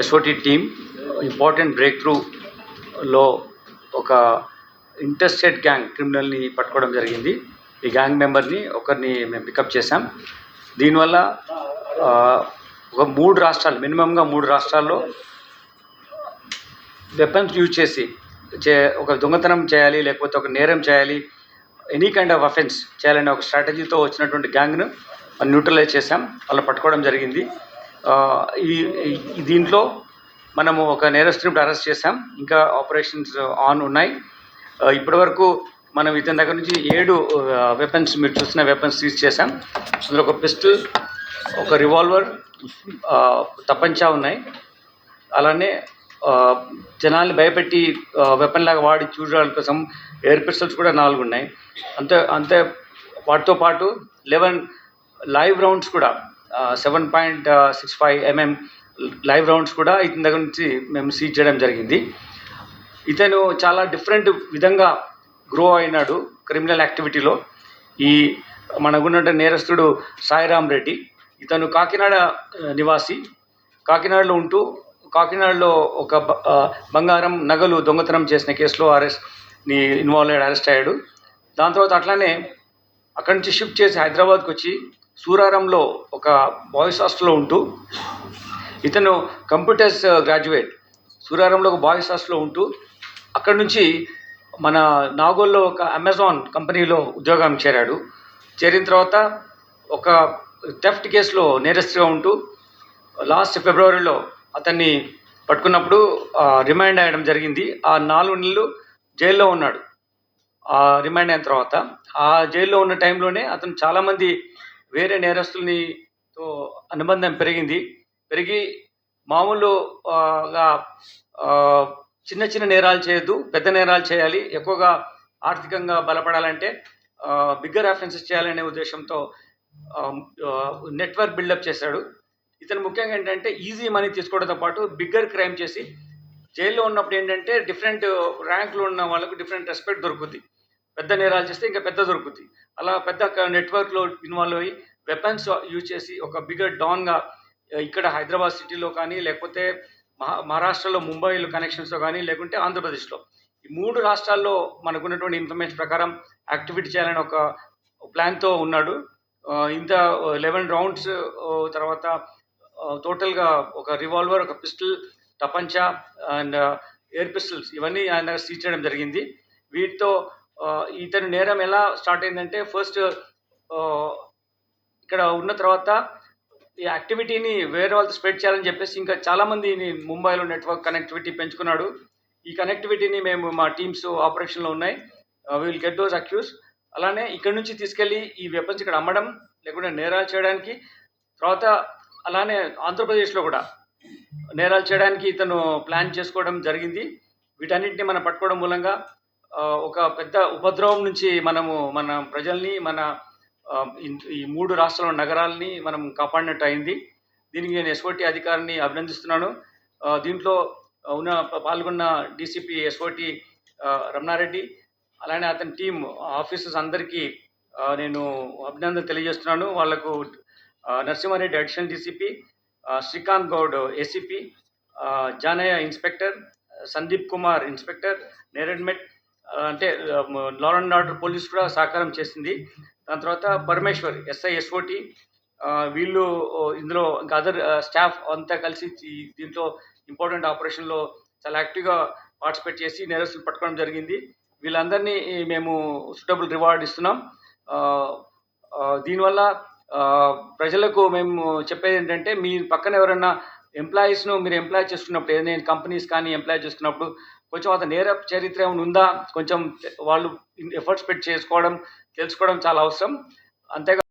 SOT team important break త్రూలో ఒక interstate gang క్రిమినల్ని పట్టుకోవడం జరిగింది. ఈ గ్యాంగ్ మెంబర్ని ఒకరిని మేము పికప్ చేశాం. దీనివల్ల ఒక మూడు రాష్ట్రాలు మినిమంగా మూడు రాష్ట్రాల్లో వెపన్స్ యూజ్ చేసి చే ఒక దొంగతనం చేయాలి లేకపోతే ఒక నేరం చేయాలి ఎనీ కైండ్ ఆఫ్ అఫెన్స్ చేయాలనే ఒక స్ట్రాటజీతో వచ్చినటువంటి గ్యాంగ్ను న్యూట్రలైజ్ చేశాం. వాళ్ళు పట్టుకోవడం జరిగింది. ఈ దీంట్లో మనము ఒక నేరస్తుని అరెస్ట్ చేశాం. ఇంకా ఆపరేషన్స్ ఆన్ ఉన్నాయి. ఇప్పటివరకు మనం ఇతని దగ్గర నుంచి ఏడు వెపన్స్ మీరు చూసిన వెపన్స్ సీజ్ చేశాం. అందులో ఒక పిస్టల్ ఒక రివాల్వర్ తప్పంచా ఉన్నాయి. అలానే జనాల్ని భయపెట్టి వెపన్ లాగా వాడి చూడడానికి కోసం ఎయిర్ పిస్టల్స్ కూడా నాలుగు ఉన్నాయి అంతే అంతే వాటితో పాటు లెవెన్ లైవ్ రౌండ్స్ కూడా seven point six five MM live rounds కూడా ఇతని దగ్గర నుంచి మేము సీజ్ చేయడం జరిగింది. ఇతను చాలా డిఫరెంట్ విధంగా గ్రో అయినాడు క్రిమినల్ యాక్టివిటీలో ఈ మనకున్న నేరస్తుడు సాయిరామ్ రెడ్డి ఇతను కాకినాడ నివాసి. కాకినాడలో ఉంటూ కాకినాడలో ఒక బ- బంగారం నగలు దొంగతనం చేసిన కేసులో అరెస్ట్ని ఇన్వాల్వ్ అయ్యాడు అరెస్ట్ అయ్యాడు. దాని తర్వాత అట్లానే అక్కడి నుంచి షిఫ్ట్ చేసి హైదరాబాద్కి వచ్చి సూరారంలో ఒక బాయ్స్ హాస్టల్లో ఉంటూ ఇతను కంప్యూటర్స్ uh, గ్రాడ్యుయేట్ సూరారంలో ఒక బాయ్స్ హాస్టల్లో ఉంటూ అక్కడి నుంచి మన నాగోల్లో ఒక అమెజాన్ కంపెనీలో ఉద్యోగం చేరాడు. చేరిన తర్వాత ఒక థెఫ్ట్ కేసులో నేరస్తుగా ఉంటూ లాస్ట్ ఫిబ్రవరిలో అతన్ని పట్టుకున్నప్పుడు రిమైండ్ అయ్యడం జరిగింది. ఆ నాలుగు నెలలు జైల్లో ఉన్నాడు. ఆ రిమైండ్ అయిన తర్వాత. ఆ జైల్లో ఉన్న టైంలోనే అతను చాలామంది వేరే నేరస్తులనితో అనుబంధం పెరిగింది. పెరిగి మామూలుగా చిన్న చిన్న నేరాలు చేయొద్దు పెద్ద నేరాలు చేయాలి. ఎక్కువగా ఆర్థికంగా బలపడాలంటే బిగ్గర్ అఫెన్సెస్ చేయాలనే ఉద్దేశంతో నెట్వర్క్ బిల్డప్ చేశాడు. ఇతను ముఖ్యంగా ఏంటంటే ఈజీ మనీ తీసుకోవడంతో పాటు బిగ్గర్ క్రైమ్ చేసి జైల్లో ఉన్నప్పుడు ఏంటంటే డిఫరెంట్ ర్యాంకులు ఉన్న వాళ్ళకు డిఫరెంట్ రెస్పెక్ట్ దొరుకుతుంది పెద్ద నేరాలు చేస్తే ఇంకా పెద్ద దొరుకుతుంది అలా పెద్ద నెట్వర్క్లో ఇన్వాల్వ్ అయ్యి వెపన్స్ యూజ్ చేసి ఒక బిగ్గర్ డాన్గా ఇక్కడ హైదరాబాద్ సిటీలో కానీ లేకపోతే మహా మహారాష్ట్రలో ముంబైలో కనెక్షన్స్లో కానీ లేకుంటే ఆంధ్రప్రదేశ్లో. ఈ మూడు రాష్ట్రాల్లో మనకున్నటువంటి ఇన్ఫర్మేషన్ ప్రకారం యాక్టివిటీ చేయాలని ఒక ప్లాన్తో ఉన్నాడు. ఇంత లెవెన్ రౌండ్స్ తర్వాత టోటల్గా ఒక రివాల్వర్ ఒక పిస్టల్ టపంచా అండ్ ఎయిర్ పిస్టల్స్ ఇవన్నీ ఆయన సీచ్ సీజ్ చేయడం జరిగింది. వీటితో ఇతని నేరం ఎలా స్టార్ట్ అయిందంటే ఫస్ట్ ఇక్కడ ఉన్న తర్వాత ఈ యాక్టివిటీని వేరే వాళ్ళతో స్ప్రెడ్ చేయాలని చెప్పేసి ఇంకా చాలామంది ముంబైలో నెట్వర్క్ కనెక్టివిటీ పెంచుకున్నాడు. ఈ కనెక్టివిటీని మేము మా టీమ్స్ ఆపరేషన్లో ఉన్నాయి. విల్ గెట్ దోస్ అక్యూస్ అలానే ఇక్కడ నుంచి తీసుకెళ్ళి ఈ వెపన్స్ ఇక్కడ అమ్మడం లేకుంటే నేరాలు చేయడానికి. తర్వాత అలానే ఆంధ్రప్రదేశ్లో కూడా నేరాలు చేయడానికి ఇతను ప్లాన్ చేసుకోవడం జరిగింది. వీటన్నిటిని మనం పట్టుకోవడం మూలంగా ఒక పెద్ద ఉపద్రవం నుంచి మనము మన ప్రజల్ని మన ఈ మూడు రాష్ట్రాల నగరాలని మనం కాపాడినట్టు అయింది దీనికి నేను ఎస్ఓటి అధికారిని అభినందిస్తున్నాను. దీంట్లో ఉన్న పాల్గొన్న డీసీపీ ఎస్ఓటి రమణారెడ్డి అలానే అతని టీం ఆఫీసర్స్ అందరికీ నేను అభినందన తెలియజేస్తున్నాను. వాళ్ళకు Narasimha Reddy additional DCP Srikanth Goud ACP Janaiah inspector Sandeep Kumar inspector Neredmet అంటే లా అండ్ ఆర్డర్ పోలీస్ కూడా సహకారం చేసింది. దాని తర్వాత పరమేశ్వర్ ఎస్ఐ ఎస్ఓటి వీళ్ళు ఇందులో ఇంకా అదర్ స్టాఫ్ అంతా కలిసి దీంట్లో ఇంపార్టెంట్ ఆపరేషన్లో చాలా యాక్టివ్గా పార్టిసిపేట్ చేసి నేరస్తులు పట్టుకోవడం జరిగింది. వీళ్ళందరినీ మేము సూటబుల్ రివార్డ్ ఇస్తున్నాం. దీనివల్ల ప్రజలకు మేము చెప్పేది ఏంటంటే మీ పక్కన ఎవరైనా ఎంప్లాయీస్ను మీరు ఎంప్లాయ్ చేస్తున్నప్పుడు ఏదైనా కంపెనీస్ కానీ ఎంప్లాయ్ చేస్తున్నప్పుడు కొంచెం అతను నేర చరిత్ర ఏమైనా ఉందా? కొంచెం వాళ్ళు ఎఫర్ట్స్ పెట్టి చేసుకోవడం తెలుసుకోవడం చాలా అవసరం. అంతేగా